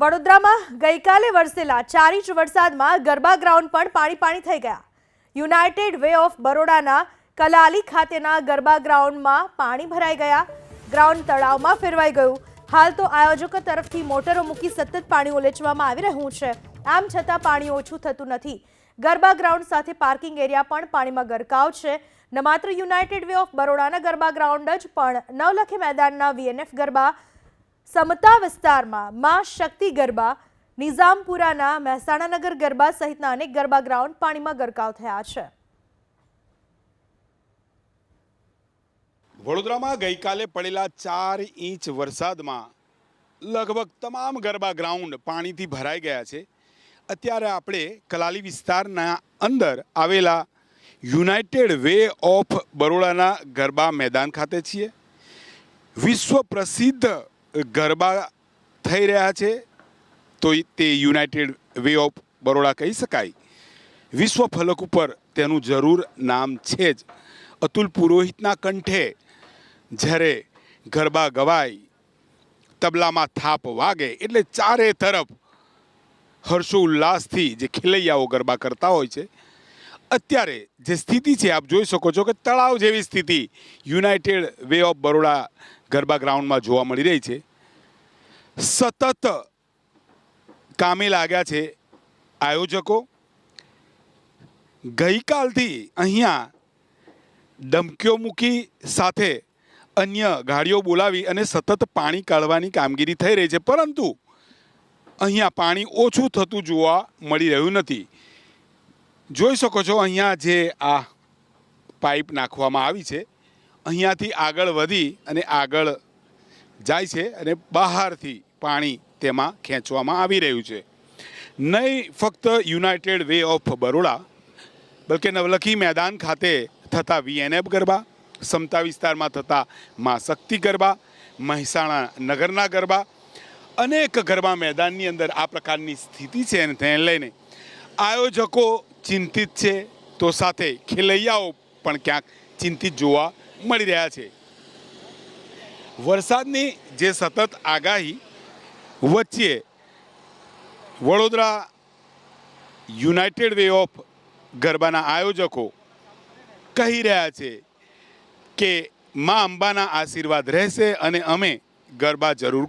વડોદરામાં ગઈકાલે વરસેલા ચાર ઇંચ વરસાદમાં ગરબા ગ્રાઉન્ડ પણ પાણી પાણી થઈ ગયા. યુનાઇટેડ વે ઓફ બરોડાના કલાલી ખાતેના ગરબા ગ્રાઉન્ડમાં પાણી ભરાઈ ગયા. ગ્રાઉન્ડ તળાવમાં ફેરવાઈ ગયું. હાલ તો આયોજકો તરફથી મોટરો મૂકી સતત પાણી ઉલેચવામાં આવી રહ્યું છે. આમ છતાં પાણી ઓછું થતું નથી. ગરબા ગ્રાઉન્ડ સાથે પાર્કિંગ એરિયા પણ પાણીમાં ગરકાવ છે. ન માત્ર યુનાઇટેડ વે ઓફ બરોડાના ગરબા ગ્રાઉન્ડ જ પણ નવલખી મેદાનના વીએનએફ ગરબા સમતા વિસ્તારમાં માં શક્તિ ગરબા, નિઝામપુરાના મહેસાણાનગર ગરબા સહિતના અનેક ગરબા ગ્રાઉન્ડ પાણીમાં ગરકાવ થયા છે. વડોદરામાં ગઈકાલે પડેલા ચાર ઇંચ વરસાદમાં લગભગ તમામ ગરબા ગ્રાઉન્ડ પાણીથી ભરાઈ ગયા છે. અત્યારે આપણે કલાલી વિસ્તારના અંદર આવેલા યુનાઇટેડ વે ઓફ બરોડાના ગરબા મેદાન ખાતે છીએ. વિશ્વ પ્રસિદ્ધ ગરબા થઈ રહ્યા છે, તો તે યુનાઇટેડ વે ઓફ બરોડા કહી શકાય. વિશ્વ ફલક ઉપર તેનું જરૂર નામ છે જ. અતુલ પુરોહિતના કંઠે જ્યારે ગરબા ગવાય, તબલામાં થાપ વાગે, એટલે ચારે તરફ હર્ષોલ્લાસથી જે ખેલૈયાઓ ગરબા કરતા હોય છે અત્યારે જે સ્થિતિ છે, આપ જોઈ શકો છો કે તળાવ જેવી સ્થિતિ United Way of Baroda garba ગ્રાઉન્ડમાં જોવા મળી રહી છે. સતત કામે લાગ્યા છે આયોજકો. ગઈકાલથી અહીંયા ડમકીઓ મૂકી સાથે અન્ય ગાડીઓ બોલાવી અને સતત પાણી કાઢવાની કામગીરી થઈ રહી છે, પરંતુ અહીંયા પાણી ઓછું થતું જોવા મળી રહ્યું નથી. જોઈ શકો છો, અહીંયા જે આ પાઇપ નાખવામાં આવી છે, અહીંયાથી આગળ વધી અને આગળ જાય છે અને બહારથી પાણી તેમાં ખેંચવામાં આવી રહ્યું છે. નહીં ફક્ત યુનાઇટેડ વે ઓફ બરોડા, બલકે નવલખી મેદાન ખાતે થતા વીએનએફ ગરબા, સમતા વિસ્તારમાં થતા મા શક્તિ ગરબા, મહેસાણા નગરના ગરબા, અનેક ગરબા મેદાનની અંદર આ પ્રકારની સ્થિતિ છે તેને લઈને આયોજકો ચિંતિત છે તો સાથે ખેલૈયાઓ પણ ક્યાંક ચિંતિત જોવા મળી રહ્યા છે. વરસાદની જે સતત આગાહી વચ્ચે વડોદરા યુનાઇટેડ વે ઓફ ગરબાના આયોજકો કહી રહ્યા છે કે મા અંબાના આશીર્વાદ રહેશે અને અમે ગરબા જરૂર